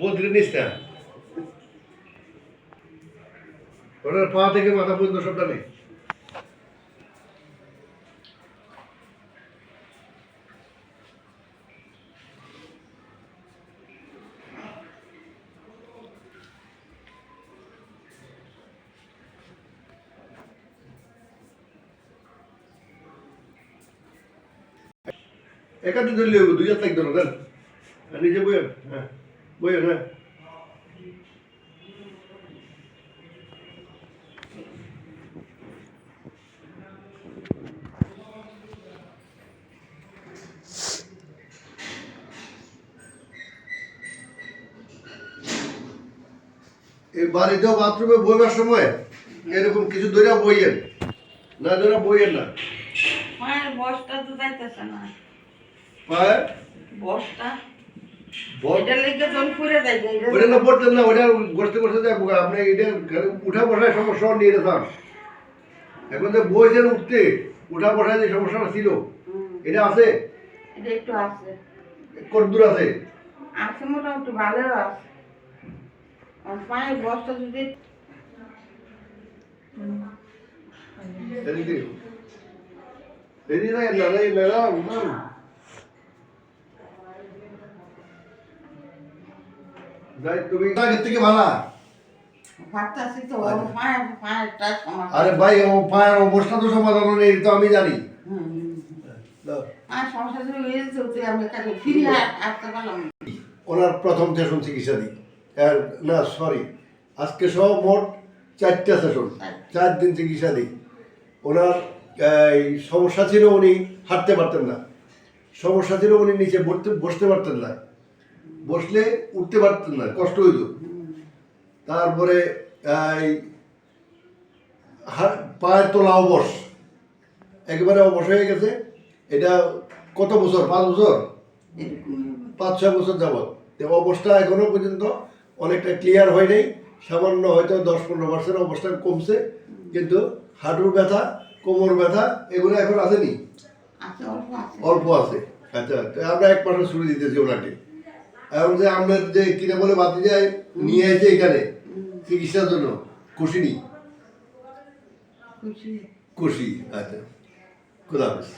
বদলে নিস না। ওনার পা থেকে মাথা পর্যন্ত সবটা নেই একাতে ধরলে দুই হাত লাগতো না, দেন। নিজে বইয়েন হ্যাঁ। বইয়েন হ্যাঁ এই বাড়িতেও বাথরুমে বইবার সময় এরকম কিছু ধরে বইয়েন। না ধরে বইয়েন না। মায়ের বসটা তো যাইতেছে না। পায়ে বসটা? বল এটা লেগে জল পুড়ে যায় ওটা না পড়তেন না ওটা বসতে বসতে যাব আপনি এটা উঠা বসায় সমস্যা নিয়ে যেতাম এখন যে বইছেন উঠতে উঠা বসায় যে সমস্যাটা ছিল এটা আছে? এটা একটু আছে। কতদূর আছে? আছে মোটামুটি ভালো আছে। আর মায়ের যদি এদিকে। এদিকে না না না না না যাই তুমি আগের থেকে ভালা আরে। ভাই ও পায়ের অবস্থা তো সমাধান নেই তো আমি জানি। ওনার প্রথম সেশন চিকিৎসা দিই। না সরি আজকে সহ মোট চারটা সেশন চার দিন চিকিৎসা দিই। ওনার এই, সমস্যা ছিল উনি হাঁটতে পারতেন না। সমস্যা ছিল উনি নিচে বসতে পারতেন না। বসলে উঠতে পারতেন না কষ্ট হইত তারপরে পায়ের তোলা অবশ একেবারে অবশ হয়ে গেছে। এটা কত বছর? পাঁচ বছর? পাঁচ ছয় বছর যাবৎ। অবস্থা এখনও পর্যন্ত অনেকটা ক্লিয়ার হয় নাই। সামান্য হয়তো দশ পনেরো পার্সেন্ট অবস্থা কমছে। কিন্তু হাঁটুর ব্যথা কোমর ব্যথা এগুলো এখন আসেনি। অল্প আছে। আচ্ছা আমরা এক পাশে ছুটি দিতেছি ওনাকে। এখন যে আমরা যে কিনা বলে বাতি যায় নিয়ে আসে এখানে চিকিৎসার জন্য। খুশি কুশি আচ্ছা। খুদা হাফেজ।